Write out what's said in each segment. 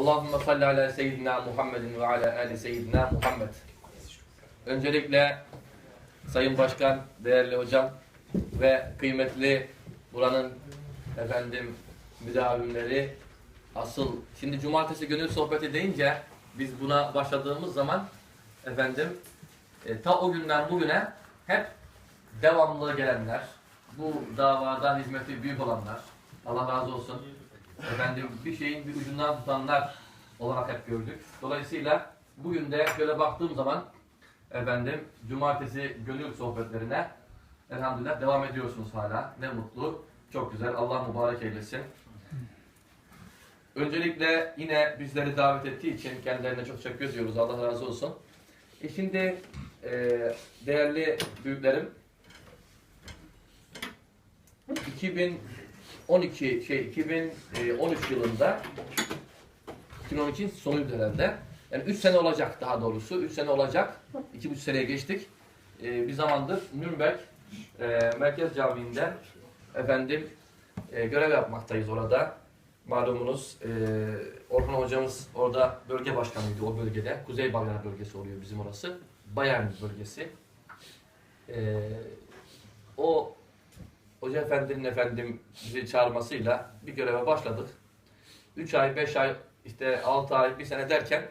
Allahümme salli ala seyyidina Muhammedin ve ala ali seyyidina Muhammed. Öncelikle Sayın Başkan, değerli hocam ve kıymetli buranın efendim müdavimleri asıl şimdi cumartesi gönül sohbeti deyince biz buna başladığımız zaman efendim e, ta o günden bugüne hep devamlı gelenler, bu davada hizmeti büyük olanlar, Allah razı olsun. Efendim bir şeyin bir ucundan tutanlar olarak hep gördük. Dolayısıyla bugün de şöyle baktığım zaman efendim cumartesi gönül sohbetlerine elhamdülillah devam ediyorsunuz hala. Ne mutlu. Çok güzel. Allah mübarek eylesin. Öncelikle yine bizleri davet ettiği için kendilerine çok teşekkür ediyoruz. Allah razı olsun. E şimdi e, değerli büyüklerim 2012 şey 2013 yılında 2012'in sonuydu herhalde. Yani 3 sene olacak daha doğrusu. 3 sene olacak. 2,5 seneye geçtik. Ee, bir zamandır Nürnberg e, Merkez Camii'nde efendim e, görev yapmaktayız orada. Malumunuz e, Orhan hocamız orada bölge başkanıydı o bölgede. Kuzey Balkan bölgesi oluyor bizim orası. Bayern bölgesi. E, o Hoca Efendi'nin efendim bizi çağırmasıyla bir göreve başladık. 3 ay, 5 ay, işte 6 ay, 1 sene derken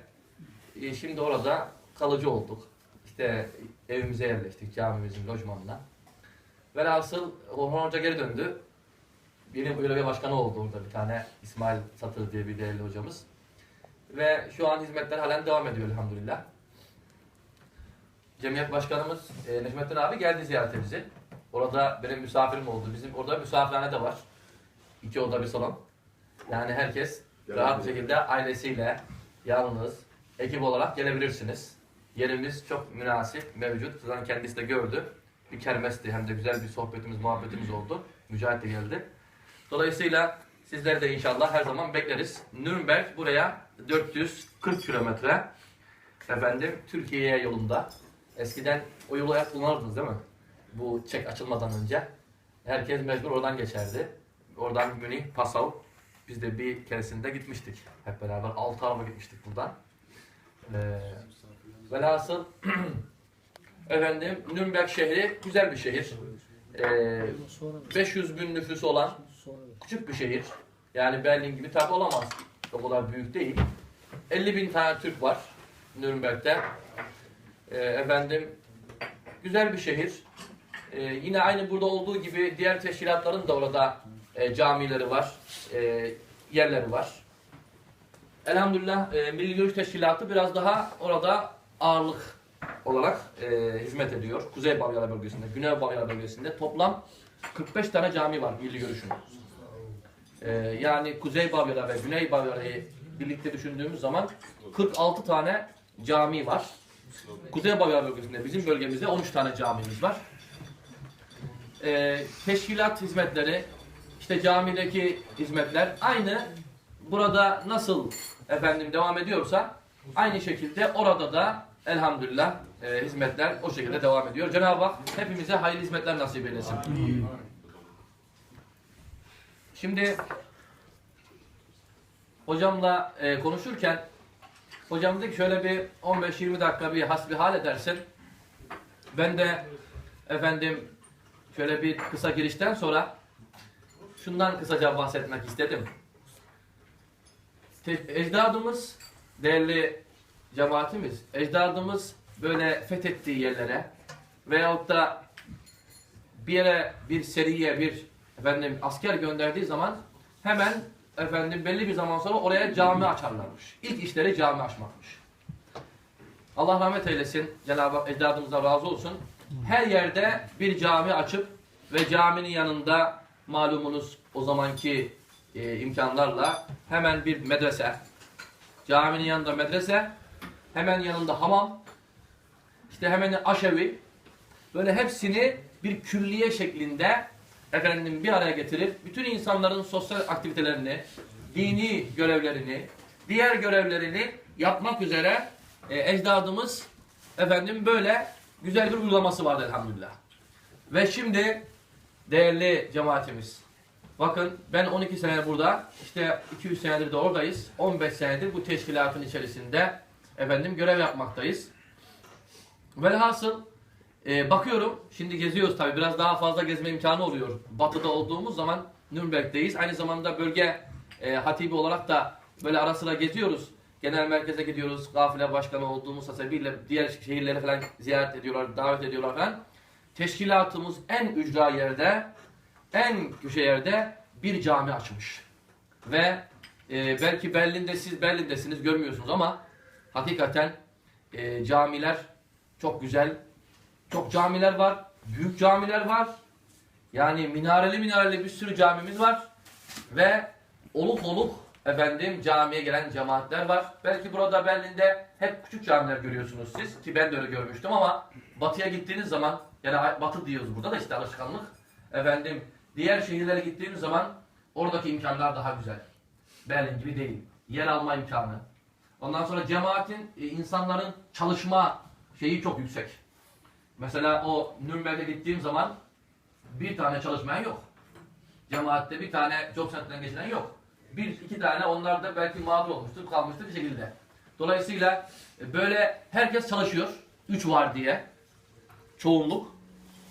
e, şimdi orada kalıcı olduk. İşte evimize yerleştik camimizin lojmanına. Velhasıl Orhan Hoca geri döndü. Benim bölge başkanı oldu orada bir tane İsmail Satır diye bir değerli hocamız. Ve şu an hizmetler halen devam ediyor elhamdülillah. Cemiyet başkanımız e, Necmettin abi geldi ziyarete bizi. Orada benim misafirim oldu. Bizim orada misafirhane de var. İki oda bir salon. Yani herkes rahat bir şekilde ailesiyle yalnız ekip olarak gelebilirsiniz. Yerimiz çok münasip, mevcut. Zaten kendisi de gördü. Bir kermesti hem de güzel bir sohbetimiz, muhabbetimiz oldu. Mücahit de geldi. Dolayısıyla sizleri de inşallah her zaman bekleriz. Nürnberg buraya 440 kilometre efendim Türkiye'ye yolunda. Eskiden o yolu hep kullanırdınız değil mi? Bu çek açılmadan önce. Herkes mecbur oradan geçerdi. Oradan Münih, Passau. Biz de bir keresinde gitmiştik. Hep beraber 6 araba gitmiştik buradan. Ee, velhasıl efendim Nürnberg şehri güzel bir şehir. Ee, 500 bin nüfusu olan küçük bir şehir. Yani Berlin gibi tabi olamaz. O kadar büyük değil. 50 bin tane Türk var Nürnberg'de. Ee, efendim güzel bir şehir. Ee, yine aynı burada olduğu gibi diğer teşkilatların da orada e, camileri var, e, yerleri var. Elhamdülillah e, Milli Görüş Teşkilatı biraz daha orada ağırlık olarak e, hizmet ediyor. Kuzey Bavyera bölgesinde, Güney Bavyera bölgesinde toplam 45 tane cami var Milli Görüş'ün. E, yani Kuzey Bavyera ve Güney Bavyera'yı birlikte düşündüğümüz zaman 46 tane cami var. Kuzey Bavyera bölgesinde bizim bölgemizde 13 tane camimiz var. E, teşkilat hizmetleri, işte camideki hizmetler aynı burada nasıl efendim devam ediyorsa aynı şekilde orada da elhamdülillah e, hizmetler o şekilde devam ediyor. Cenab-ı Hak hepimize hayırlı hizmetler nasip eylesin. Şimdi hocamla e, konuşurken hocam dedi ki şöyle bir 15-20 dakika bir hasbihal edersin. Ben de efendim şöyle bir kısa girişten sonra şundan kısaca bahsetmek istedim. Te- Ecdadımız, değerli cemaatimiz, ecdadımız böyle fethettiği yerlere veyahut da bir yere bir seriye bir efendim asker gönderdiği zaman hemen efendim belli bir zaman sonra oraya cami açarlarmış. İlk işleri cami açmakmış. Allah rahmet eylesin. Cenab-ı Hak ecdadımıza razı olsun. Her yerde bir cami açıp ve caminin yanında malumunuz o zamanki e, imkanlarla hemen bir medrese, caminin yanında medrese, hemen yanında hamam, işte hemen aşevi, böyle hepsini bir külliye şeklinde efendim bir araya getirip bütün insanların sosyal aktivitelerini, dini görevlerini, diğer görevlerini yapmak üzere e, ecdadımız efendim böyle güzel bir uygulaması vardı elhamdülillah. Ve şimdi değerli cemaatimiz Bakın ben 12 sene burada, işte 200 senedir de oradayız. 15 senedir bu teşkilatın içerisinde efendim görev yapmaktayız. Velhasıl e, bakıyorum, şimdi geziyoruz tabii biraz daha fazla gezme imkanı oluyor. Batı'da olduğumuz zaman Nürnberg'deyiz. Aynı zamanda bölge e, hatibi olarak da böyle ara sıra geziyoruz. Genel merkeze gidiyoruz. Gafile başkanı olduğumuz hasebiyle diğer şehirleri falan ziyaret ediyorlar, davet ediyorlar falan. Teşkilatımız en ücra yerde, en köşe yerde bir cami açmış. Ve e, belki Berlin'de siz Berlin'desiniz görmüyorsunuz ama hakikaten e, camiler çok güzel. Çok camiler var. Büyük camiler var. Yani minareli minareli bir sürü camimiz var. Ve oluk oluk efendim camiye gelen cemaatler var. Belki burada Berlin'de hep küçük camiler görüyorsunuz siz. Ki ben de öyle görmüştüm ama batıya gittiğiniz zaman yani batı diyoruz burada da işte alışkanlık. Efendim diğer şehirlere gittiğimiz zaman oradaki imkanlar daha güzel. Berlin gibi değil. Yer alma imkanı. Ondan sonra cemaatin, e, insanların çalışma şeyi çok yüksek. Mesela o Nürnberg'e gittiğim zaman bir tane çalışmayan yok. Cemaatte bir tane job center'dan geçinen yok. Bir, iki tane onlar da belki mağdur olmuştur, kalmıştır bir şekilde. Dolayısıyla e, böyle herkes çalışıyor. Üç var diye. Çoğunluk.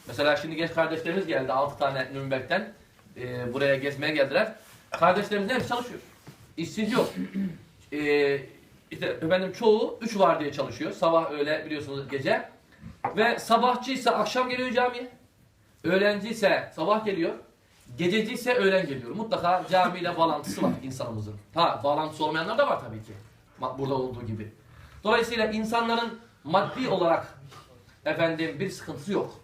Mesela şimdi genç kardeşlerimiz geldi. Altı tane Nürnberg'den. e, buraya gezmeye geldiler. Kardeşlerimizin hepsi çalışıyor. İşsiz yok. E, işte efendim çoğu üç var diye çalışıyor. Sabah öğle biliyorsunuz gece. Ve sabahçı ise akşam geliyor camiye. Öğlenci ise sabah geliyor. Gececi ise öğlen geliyor. Mutlaka camiyle bağlantısı var insanımızın. Ha bağlantısı olmayanlar da var tabii ki. Burada olduğu gibi. Dolayısıyla insanların maddi olarak efendim bir sıkıntısı yok.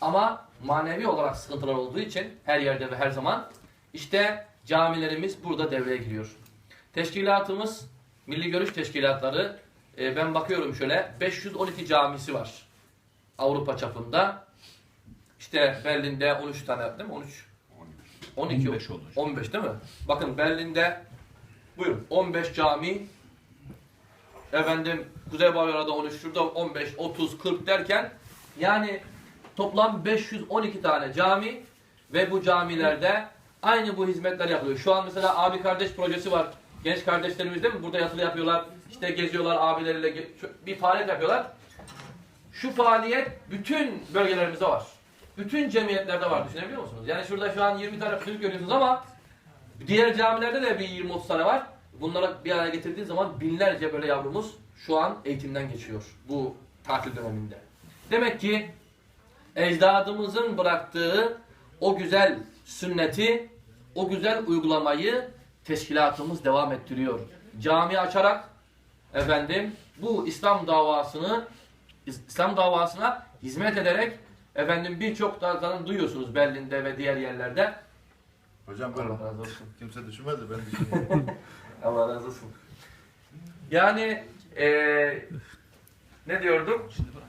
Ama manevi olarak sıkıntılar olduğu için her yerde ve her zaman işte camilerimiz burada devreye giriyor. Teşkilatımız, Milli Görüş Teşkilatları e, ben bakıyorum şöyle 512 camisi var Avrupa çapında. İşte Berlin'de 13 tane değil mi? 13 12 15 olur. 15 değil mi? Bakın Berlin'de buyurun 15 cami efendim Kuzey Bavyera'da 13 şurada 15 30 40 derken yani toplam 512 tane cami ve bu camilerde aynı bu hizmetler yapılıyor. Şu an mesela abi kardeş projesi var. Genç kardeşlerimiz değil mi? Burada yatılı yapıyorlar. İşte geziyorlar abileriyle bir faaliyet yapıyorlar. Şu faaliyet bütün bölgelerimizde var. Bütün cemiyetlerde var. Düşünebiliyor musunuz? Yani şurada şu an 20 tane çocuk görüyorsunuz ama diğer camilerde de bir 20-30 tane var. Bunları bir araya getirdiği zaman binlerce böyle yavrumuz şu an eğitimden geçiyor bu tatil döneminde. Demek ki ecdadımızın bıraktığı o güzel sünneti, o güzel uygulamayı teşkilatımız devam ettiriyor. Cami açarak efendim bu İslam davasını İslam davasına hizmet ederek efendim birçok zaten duyuyorsunuz Berlin'de ve diğer yerlerde. Hocam ben Allah razı olsun. kimse düşünmedi ben düşünüyorum. Allah razı olsun. Yani eee ne bırak.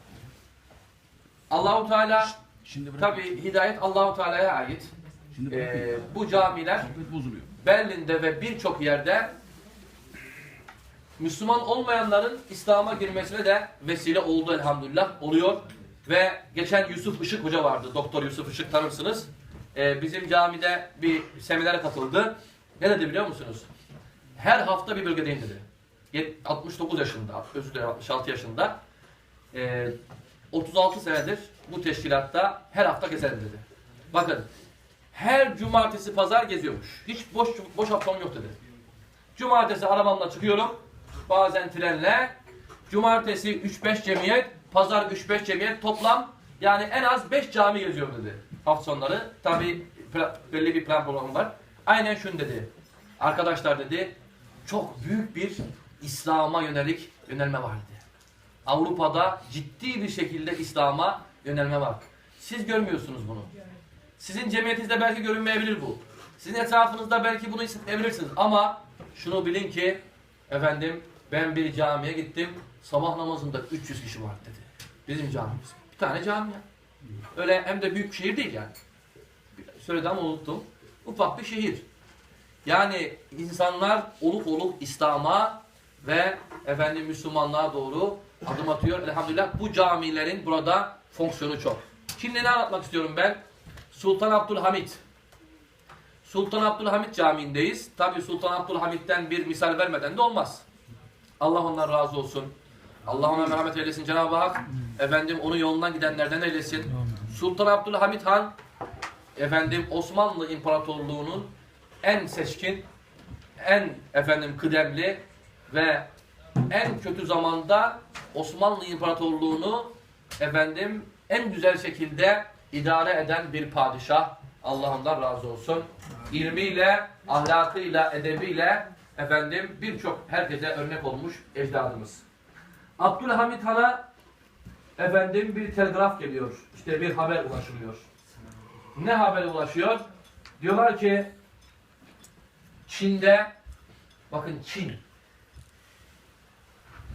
Allahu Teala Şimdi tabi hidayet Allahu Teala'ya ait. Şimdi. Eee, bu camiler bozuluyor. Berlin'de ve birçok yerde Müslüman olmayanların İslam'a girmesine de vesile oldu elhamdülillah oluyor. Ve geçen Yusuf Işık Hoca vardı. Doktor Yusuf Işık tanırsınız. Ee, bizim camide bir seminere katıldı. Ne dedi biliyor musunuz? Her hafta bir bölgedeyim dedi. Yet- 69 yaşında, özür dilerim 66 yaşında. Ee, 36 senedir bu teşkilatta her hafta gezerim dedi. Bakın her cumartesi pazar geziyormuş. Hiç boş boş haftam yok dedi. Cumartesi arabamla çıkıyorum. Bazen trenle. Cumartesi 3-5 cemiyet, pazar 3-5 cemiyet toplam yani en az 5 cami geziyorum dedi. Hafta sonları. Tabi belli bir plan programı var. Aynen şunu dedi. Arkadaşlar dedi çok büyük bir İslam'a yönelik yönelme var dedi. Avrupa'da ciddi bir şekilde İslam'a yönelme var. Siz görmüyorsunuz bunu. Sizin cemiyetinizde belki görünmeyebilir bu. Sizin etrafınızda belki bunu hissetmeyebilirsiniz ama şunu bilin ki efendim ben bir camiye gittim sabah namazında 300 kişi var dedi. Bizim camimiz. Bir tane cami ya. Öyle hem de büyük şehir değil yani. Söyledi ama unuttum. Ufak bir şehir. Yani insanlar oluk oluk İslam'a ve efendim Müslümanlığa doğru adım atıyor. Elhamdülillah bu camilerin burada fonksiyonu çok. Şimdi ne anlatmak istiyorum ben? Sultan Abdülhamit. Sultan Abdülhamit Camii'ndeyiz. Tabi Sultan Abdülhamit'ten bir misal vermeden de olmaz. Allah ondan razı olsun. Allah ona merhamet eylesin Cenab-ı Hak. Efendim onu yolundan gidenlerden eylesin. Sultan Abdülhamit Han efendim Osmanlı İmparatorluğu'nun en seçkin, en efendim kıdemli ve en kötü zamanda Osmanlı İmparatorluğu'nu efendim en güzel şekilde idare eden bir padişah. Allah'ından razı olsun. İlmiyle, ahlakıyla, edebiyle efendim birçok herkese örnek olmuş ecdadımız. Abdülhamit Han'a efendim bir telgraf geliyor. İşte bir haber ulaşılıyor. Ne haber ulaşıyor? Diyorlar ki Çin'de bakın Çin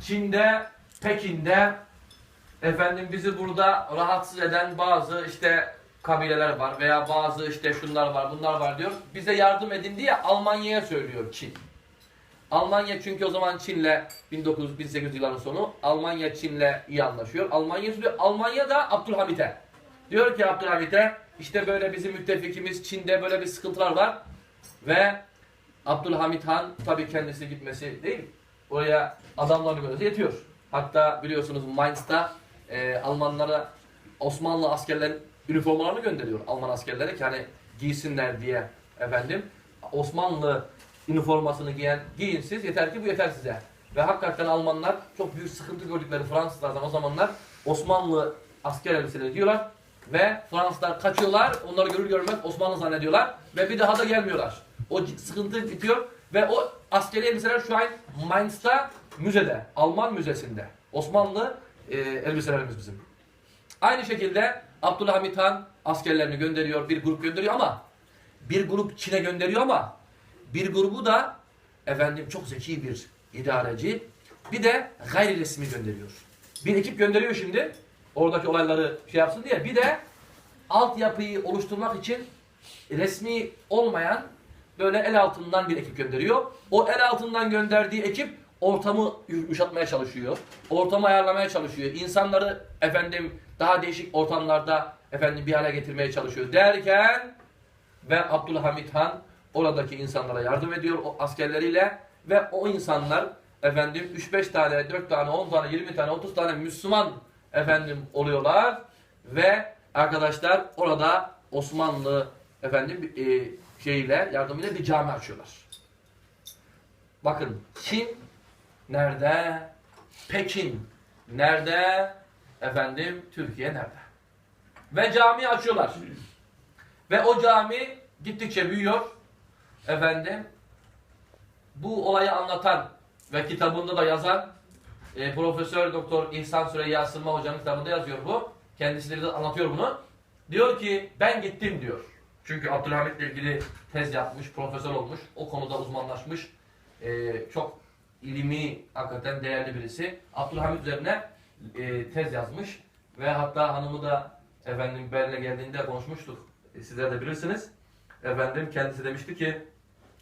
Çin'de Pekin'de efendim bizi burada rahatsız eden bazı işte kabileler var veya bazı işte şunlar var bunlar var diyor. Bize yardım edin diye Almanya'ya söylüyor Çin. Almanya çünkü o zaman Çin'le 1900-1800 yılların sonu Almanya Çin'le iyi anlaşıyor. Almanya söylüyor. Almanya da Abdülhamit'e. Diyor ki Abdülhamit'e işte böyle bizim müttefikimiz Çin'de böyle bir sıkıntılar var ve Abdülhamit Han tabii kendisi gitmesi değil. Oraya adamlarını gönderse yetiyor. Hatta biliyorsunuz Mainz'da e, Almanlara Osmanlı askerlerin üniformalarını gönderiyor. Alman askerleri ki hani giysinler diye efendim. Osmanlı üniformasını giyen giyin siz yeter ki bu yeter size. Ve hakikaten Almanlar çok büyük sıkıntı gördükleri Fransızlardan o zamanlar Osmanlı asker elbiseleri giyiyorlar ve Fransızlar kaçıyorlar. Onları görür görmez Osmanlı zannediyorlar ve bir daha da gelmiyorlar. O sıkıntı bitiyor ve o askeri elbiseler şu an Mainz'ta müzede, Alman müzesinde. Osmanlı e, elbiselerimiz bizim. Aynı şekilde Abdülhamit Han askerlerini gönderiyor, bir grup gönderiyor ama bir grup Çin'e gönderiyor ama bir grubu da efendim çok zeki bir idareci bir de gayri resmi gönderiyor. Bir ekip gönderiyor şimdi oradaki olayları şey yapsın diye bir de altyapıyı oluşturmak için resmi olmayan böyle el altından bir ekip gönderiyor. O el altından gönderdiği ekip ortamı yumuşatmaya çalışıyor. Ortamı ayarlamaya çalışıyor. İnsanları efendim daha değişik ortamlarda efendim bir hale getirmeye çalışıyor derken ve Abdülhamit Han oradaki insanlara yardım ediyor o askerleriyle ve o insanlar efendim 3-5 tane, 4 tane, 10 tane, 20 tane, 30 tane Müslüman efendim oluyorlar ve arkadaşlar orada Osmanlı efendim e, şeyle yardımıyla bir cami açıyorlar. Bakın Çin nerede? Pekin nerede? Efendim Türkiye nerede? Ve cami açıyorlar. Ve o cami gittikçe büyüyor. Efendim bu olayı anlatan ve kitabında da yazan e, Profesör Doktor İhsan Süreyya Sırma Hoca'nın kitabında yazıyor bu. Kendisi de anlatıyor bunu. Diyor ki ben gittim diyor. Çünkü Abdülhamit'le ilgili tez yapmış, profesör olmuş, o konuda uzmanlaşmış. E, çok ilmi, hakikaten değerli birisi. Abdülhamit üzerine e, tez yazmış ve hatta hanımı da efendim Berlin'e geldiğinde konuşmuştuk. E, sizler de bilirsiniz. Efendim kendisi demişti ki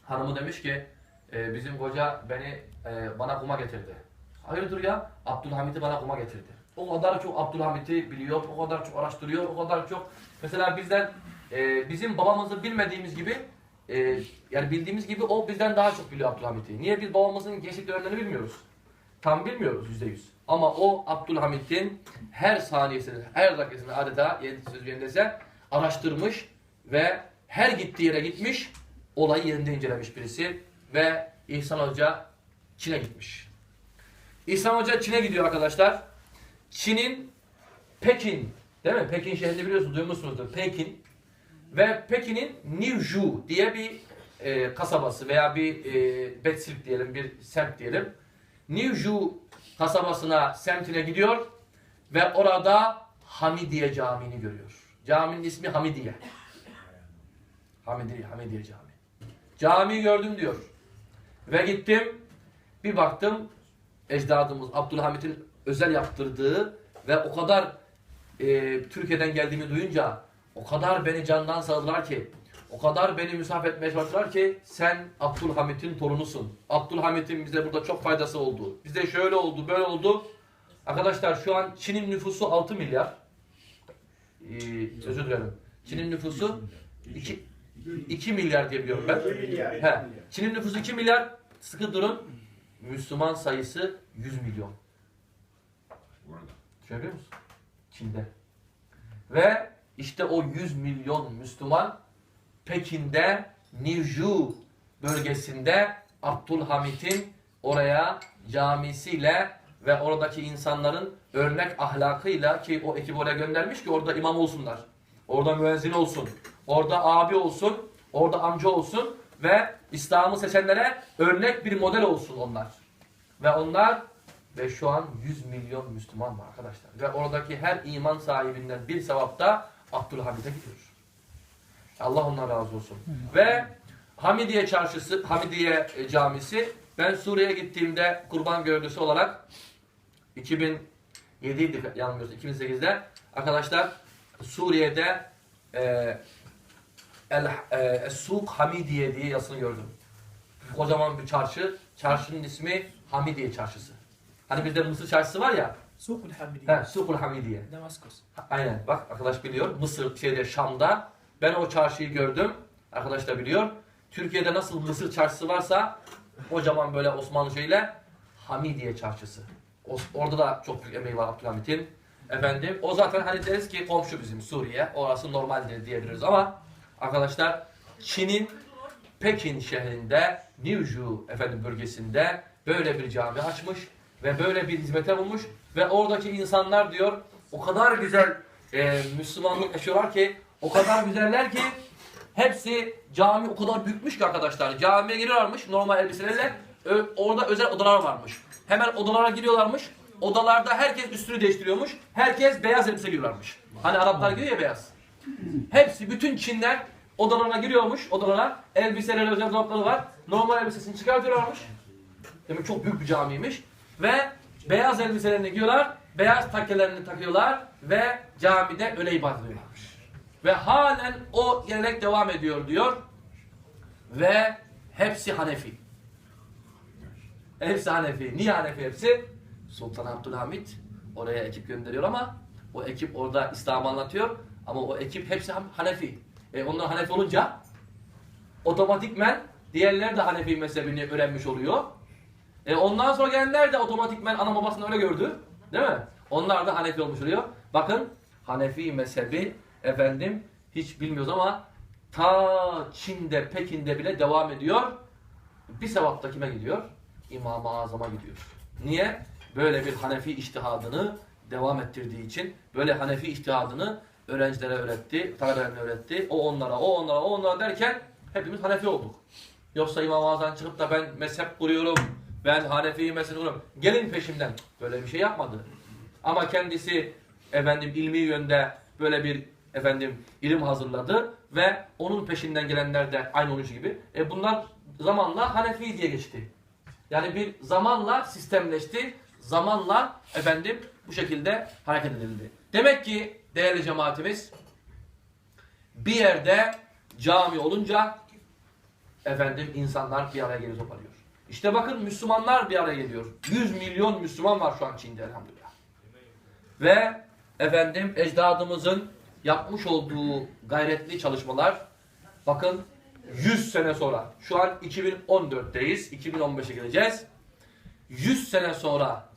hanımı demiş ki e, bizim koca beni e, bana kuma getirdi. Hayırdır ya? Abdülhamit'i bana kuma getirdi. O kadar çok Abdülhamit'i biliyor, o kadar çok araştırıyor, o kadar çok. Mesela bizden e, bizim babamızı bilmediğimiz gibi e, yani bildiğimiz gibi o bizden daha çok biliyor Abdülhamit'i. Niye biz babamızın gençlik dönemlerini bilmiyoruz? Tam bilmiyoruz yüzde yüz. Ama o Abdülhamit'in her saniyesini, her dakikasını adeta söz yerindeyse araştırmış ve her gittiği yere gitmiş, olayı yerinde incelemiş birisi ve İhsan Hoca Çin'e gitmiş. İhsan Hoca Çin'e gidiyor arkadaşlar. Çin'in Pekin, değil mi? Pekin şehrini biliyorsunuz, duymuşsunuzdur. Pekin. Ve Pekin'in Newju diye bir e, kasabası veya bir e, Betsilk diyelim, bir semt diyelim. Newju kasabasına, semtine gidiyor ve orada Hamidiye Camii'ni görüyor. Caminin ismi Hamidiye. Hamidiye, Hamidiye Camii. Camiyi gördüm diyor. Ve gittim, bir baktım ecdadımız Abdülhamit'in özel yaptırdığı ve o kadar e, Türkiye'den geldiğimi duyunca o kadar beni candan sağladılar ki o kadar beni misafir etmeye çalıştılar ki sen Abdülhamit'in torunusun. Abdülhamit'in bize burada çok faydası oldu. Bize şöyle oldu, böyle oldu. Arkadaşlar şu an Çin'in nüfusu 6 milyar. Ee, özür dilerim. Çin'in nüfusu 2, 2 milyar diye biliyorum ben. He. Çin'in nüfusu 2 milyar. Sıkı durun. Müslüman sayısı 100 milyon. Düşünebiliyor musun? Çin'de. Ve işte o 100 milyon Müslüman Pekin'de Niju bölgesinde Abdülhamit'in oraya camisiyle ve oradaki insanların örnek ahlakıyla ki o ekibi oraya göndermiş ki orada imam olsunlar. Orada müezzin olsun. Orada abi olsun. Orada amca olsun. Ve İslam'ı seçenlere örnek bir model olsun onlar. Ve onlar ve şu an 100 milyon Müslüman var arkadaşlar. Ve oradaki her iman sahibinden bir sevap da Abdülhamid'e gidiyor. Allah ondan razı olsun. Ve Hamidiye Çarşısı, Hamidiye e, Camisi ben Suriye'ye gittiğimde kurban gövdesi olarak 2007 idi yanılmıyorsam 2008'de arkadaşlar Suriye'de e, El, e, Suk Hamidiye diye yazısını gördüm. Kocaman bir çarşı. Çarşının ismi Hamidiye Çarşısı. Hani bizde Mısır çarşısı var ya. Sukul Hamidiye. He, Sukul Hamidiye. Damaskos. Aynen. Bak arkadaş biliyor. Mısır şeyde Şam'da ben o çarşıyı gördüm. Arkadaş da biliyor. Türkiye'de nasıl Mısır çarşısı varsa kocaman böyle Osmanlı şeyle Hamidiye çarşısı. Orada da çok büyük emeği var Abdülhamit'in. Efendim o zaten hani deriz ki komşu bizim Suriye. Orası normaldir diyebiliriz ama arkadaşlar Çin'in Pekin şehrinde Newju efendim bölgesinde böyle bir cami açmış ve böyle bir hizmete bulmuş ve oradaki insanlar diyor o kadar güzel e, Müslümanlık yaşıyorlar ki o kadar güzeller ki hepsi cami o kadar büyükmüş ki arkadaşlar camiye giriyorlarmış normal elbiselerle orada özel odalar varmış. Hemen odalara giriyorlarmış. Odalarda herkes üstünü değiştiriyormuş. Herkes beyaz elbise giyiyorlarmış. Hani Araplar giyiyor ya beyaz. Hepsi bütün Çinler odalarına giriyormuş. Odalara elbiseleri özel dolapları var. Normal elbisesini çıkartıyorlarmış. Demek çok büyük bir camiymiş. Ve beyaz elbiselerini giyiyorlar. Beyaz takelerini takıyorlar. Ve camide öyle ibadet ediyorlarmış. Ve halen o gelenek devam ediyor diyor. Ve hepsi Hanefi. Hepsi Hanefi. Niye Hanefi hepsi? Sultan Abdülhamit oraya ekip gönderiyor ama o ekip orada İslam'ı anlatıyor. Ama o ekip hepsi Han- Hanefi. E onlar Hanefi olunca otomatikmen diğerleri de Hanefi mezhebini öğrenmiş oluyor. E ondan sonra gelenler de otomatikmen ana babasını öyle gördü. Değil mi? Onlar da Hanefi olmuş oluyor. Bakın Hanefi mezhebi efendim hiç bilmiyoruz ama ta Çin'de, Pekin'de bile devam ediyor. Bir sevap da kime gidiyor? İmam-ı Azam'a gidiyor. Niye? Böyle bir Hanefi iştihadını devam ettirdiği için, böyle Hanefi iştihadını öğrencilere öğretti, talebelerine öğretti. O onlara, o onlara, o onlara derken hepimiz Hanefi olduk. Yoksa İmam-ı Azam çıkıp da ben mezhep kuruyorum, ben Hanefi mezhep kuruyorum. Gelin peşimden. Böyle bir şey yapmadı. Ama kendisi efendim ilmi yönde böyle bir efendim ilim hazırladı ve onun peşinden gelenler de aynı onun gibi. E bunlar zamanla Hanefi diye geçti. Yani bir zamanla sistemleşti. Zamanla efendim bu şekilde hareket edildi. Demek ki değerli cemaatimiz bir yerde cami olunca efendim insanlar bir araya geliyor toparlıyor. İşte bakın Müslümanlar bir araya geliyor. 100 milyon Müslüman var şu an Çin'de elhamdülillah. Ve efendim ecdadımızın yapmış olduğu gayretli çalışmalar bakın 100 sene sonra şu an 2014'teyiz 2015'e geleceğiz 100 sene sonra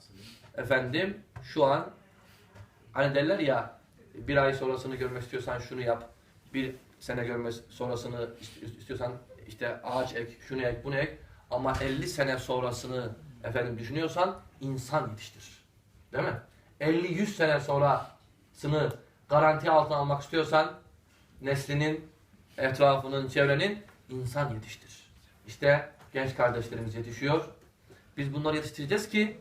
efendim şu an hani derler ya bir ay sonrasını görmek istiyorsan şunu yap bir sene görmek sonrasını ist- istiyorsan işte ağaç ek şunu ek bunu ek ama 50 sene sonrasını efendim düşünüyorsan insan yetiştir değil mi? 50-100 sene sonrasını garanti altına almak istiyorsan neslinin, etrafının, çevrenin insan yetiştir. İşte genç kardeşlerimiz yetişiyor. Biz bunları yetiştireceğiz ki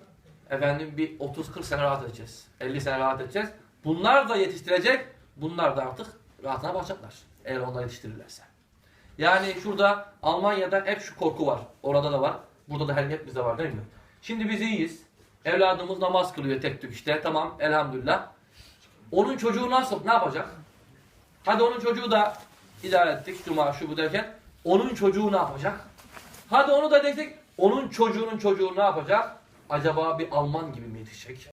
efendim bir 30-40 sene rahat edeceğiz. 50 sene rahat edeceğiz. Bunlar da yetiştirecek. Bunlar da artık rahatına bakacaklar. Eğer onlar yetiştirirlerse. Yani şurada Almanya'da hep şu korku var. Orada da var. Burada da her hepimizde var değil mi? Şimdi biz iyiyiz. Evladımız namaz kılıyor tek tük işte. Tamam elhamdülillah. Onun çocuğu nasıl? Ne yapacak? Hadi onun çocuğu da idare ettik. Cuma şu bu derken. Onun çocuğu ne yapacak? Hadi onu da desek. Onun çocuğunun çocuğu ne yapacak? Acaba bir Alman gibi mi yetişecek?